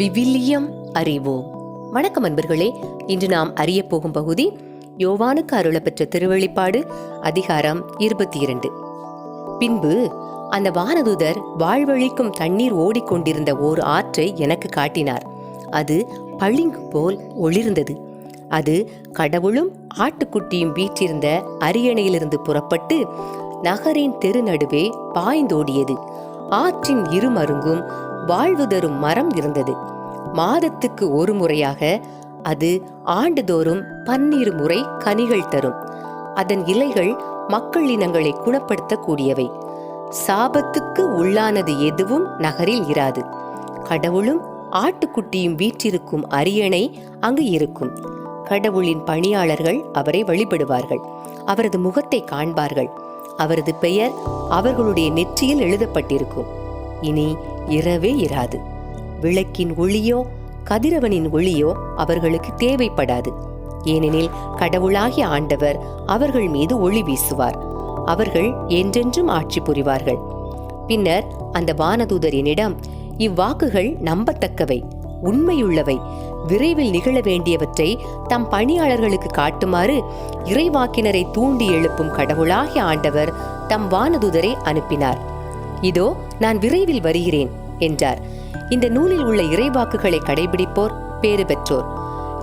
விவிலியம் அறிவோம். வணக்கம் அன்பர்களே இன்று நாம் அறிய போகும் பகுதி யோவானுக்கு அருளப்பெற்ற திருவெளிப்பாடு அதிகாரம் இருபத்தி இரண்டு பின்பு அந்த வானதூதர் வாழ்வழிக்கும் தண்ணீர் ஓடிக்கொண்டிருந்த ஓர் ஆற்றை எனக்கு காட்டினார். அது பளிங்கு போல் ஒளிர்ந்தது. அது கடவுளும் ஆட்டுக்குட்டியும் வீற்றிருந்த அரியணையிலிருந்து புறப்பட்டு நகரின் தெரு நடுவே பாய்ந்தோடியது. ஆற்றின் இருமருங்கும் வாழ்வு தரும் மரம் இருந்தது. மாதத்துக்கு ஒரு முறையாக அது ஆண்டுதோறும் பன்னிரு முறை கனிகள் தரும். அதன் இலைகள் மக்கள் இனங்களை குணப்படுத்தக்கூடியவை. சாபத்துக்கு உள்ளானது எதுவும் நகரில் இராது. கடவுளும் ஆட்டுக்குட்டியும் வீற்றிருக்கும் அரியணை அங்கு இருக்கும். கடவுளின் பணியாளர்கள் அவரை வழிபடுவார்கள். அவரது முகத்தை காண்பார்கள். அவரது பெயர் அவர்களுடைய நெற்றியில் எழுதப்பட்டிருக்கும். இனி இரவே இராது. விளக்கின் ஒளியோ கதிரவனின் ஒளியோ அவர்களுக்கு தேவைப்படாது. ஏனெனில் கடவுளாகிய ஆண்டவர் அவர்கள் மீது ஒளி வீசுவார். அவர்கள் என்றென்றும் ஆட்சி புரிவார்கள். பின்னர் அந்த வானதூதர் என்னிடம் இவ்வாக்குகள் நம்பத்தக்கவை உண்மையுள்ளவை விரைவில் நிகழ வேண்டியவற்றை தம் பணியாளர்களுக்கு காட்டுமாறு இறைவாக்கினரை தூண்டி எழுப்பும் கடவுளாகிய ஆண்டவர் தம் வானதூதரை அனுப்பினார். இதோ நான் விரைவில் வருகிறேன். என்றார். இந்த நூலில் உள்ள இறைவாக்குகளை கடைபிடிப்போர் பேறு பெற்றோர்.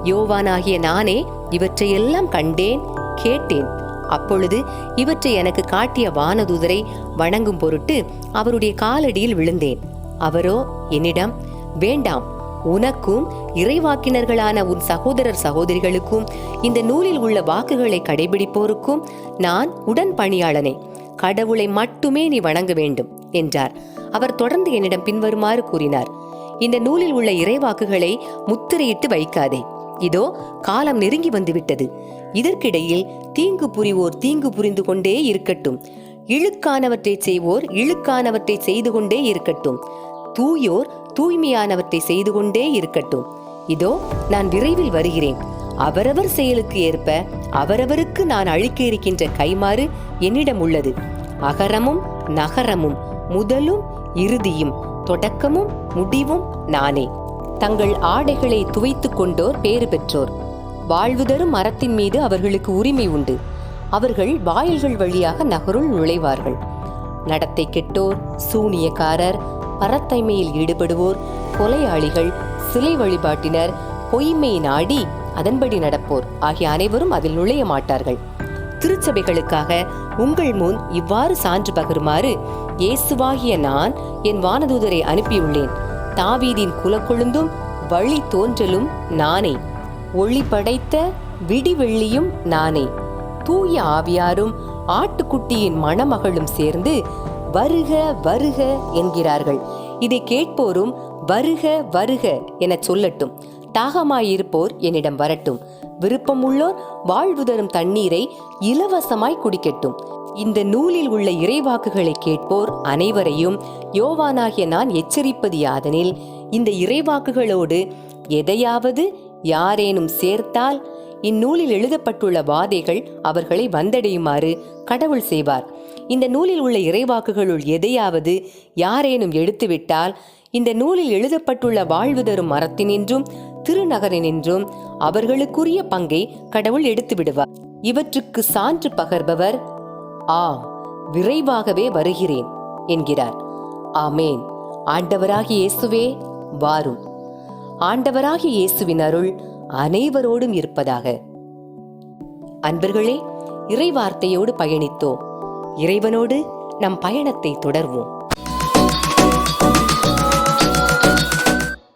யோவானாகிய நானே இவற்றையெல்லாம் கண்டேன் கேட்டேன். அப்பொழுது இவற்றை எனக்கு காட்டிய வானதூதரை வணங்கும் பொருட்டு அவருடைய காலடியில் விழுந்தேன். அவரோ என்னிடம் வேண்டாம் உனக்கும் இறைவாக்கினர்களான உன் சகோதரர் சகோதரிகளுக்கும் இந்த நூலில் உள்ள வாக்குகளை கடைபிடிப்போருக்கும் நான் உடன் பணியாளனே. கடவுளை மட்டுமே நீ வணங்க வேண்டும் என்றார். அவர் தொடர்ந்து என்னிடம் பின்வருமாறு கூறினார். இந்த நூலில் உள்ள இறைவாக்குகளை முத்திரையிட்டு வைக்காதே. இதோ காலம் நெருங்கி வந்துவிட்டது. இதற்கிடையில் தீங்கு புரிவோர் தீங்கு புரிந்து கொண்டே இருக்கட்டும். இழுக்கானவற்றை செய்வோர் இழுக்கானவற்றை செய்து கொண்டே இருக்கட்டும். தூயோர் தூய்மையானவற்றை செய்து கொண்டே இருக்கட்டும். இதோ நான் விரைவில் வருகிறேன். அவரவர் செயலுக்கு ஏற்ப அவரவருக்கு நான் அழிக்க இருக்கின்ற கைமாறு என்னிடம் உள்ளது. அகரமும் நகரமும் முதலும் இறுதியும் தொடக்கமும் முடிவும் நானே. தங்கள் ஆடைகளை துவைத்துக் கொண்டோர் பேறு பெற்றோர். வாழ்வு தரும் மரத்தின் மீது அவர்களுக்கு உரிமை உண்டு. அவர்கள் வாயில்கள் வழியாக நகருள் நுழைவார்கள். நடத்தை கெட்டோர் சூனியக்காரர் பரத்தைமையில் ஈடுபடுவோர் கொலையாளிகள் சிலை வழிபாட்டினர் பொய்மை நாடி அதன்படி நடப்போர் ஆகிய அனைவரும் அதில் நுழைய மாட்டார்கள். திருச்சபைகளுக்காக உங்கள் முன் இவ்வாறு சான்று பகருமாறு இயேசுவாகிய நான் என் வானதூதரை அனுப்பியுள்ளேன். தாவீதின் குலக்கொழுந்தும் வழி தோன்றலும் நானே. ஒளி படைத்த விடிவெள்ளியும் நானே. தூய ஆவியாரும் ஆட்டுக்குட்டியின் மணமகளும் சேர்ந்து வருக வருக என்கிறார்கள். இதை கேட்போரும் வருக வருக என சொல்லட்டும். தாகமாயிருப்போர் என்னிடம் வரட்டும். விருப்பம் உள்ளோர் வாழ்வு தரும் தண்ணீரை இலவசமாய் குடிக்கட்டும். இந்த நூலில் உள்ள இறைவாக்குகளை கேட்போர் அனைவரையும் யோவானாகிய நான் எச்சரிப்பது யாதெனில் இந்த இறைவாக்குகளோடு எதையாவது யாரேனும் சேர்த்தால் இந்நூலில் எழுதப்பட்டுள்ள வாதைகள் அவர்களை வந்தடையுமாறு கடவுள் செய்வார். இந்த நூலில் உள்ள இறைவாக்குகளுள் எதையாவது யாரேனும் எடுத்துவிட்டால் இந்த நூலில் எழுதப்பட்டுள்ள வாழ்வு தரும் மரத்தினின்றும் திருநகரினின்றும் அவர்களுக்குரிய பங்கை கடவுள் எடுத்து விடுவார் இவற்றுக்கு சான்று பகர்பவர். ஆம் விரைவாகவே வருகிறேன் என்கிறார். ஆமேன். ஆண்டவராகிய இயேசுவே வாரும். ஆண்டவராகிய இயேசுவின் அருள் அனைவரோடும் இருப்பதாக. அன்பர்களே இறைவார்த்தையோடு பயணித்தோம். இறைவனோடு நம் பயணத்தை தொடர்வோம்.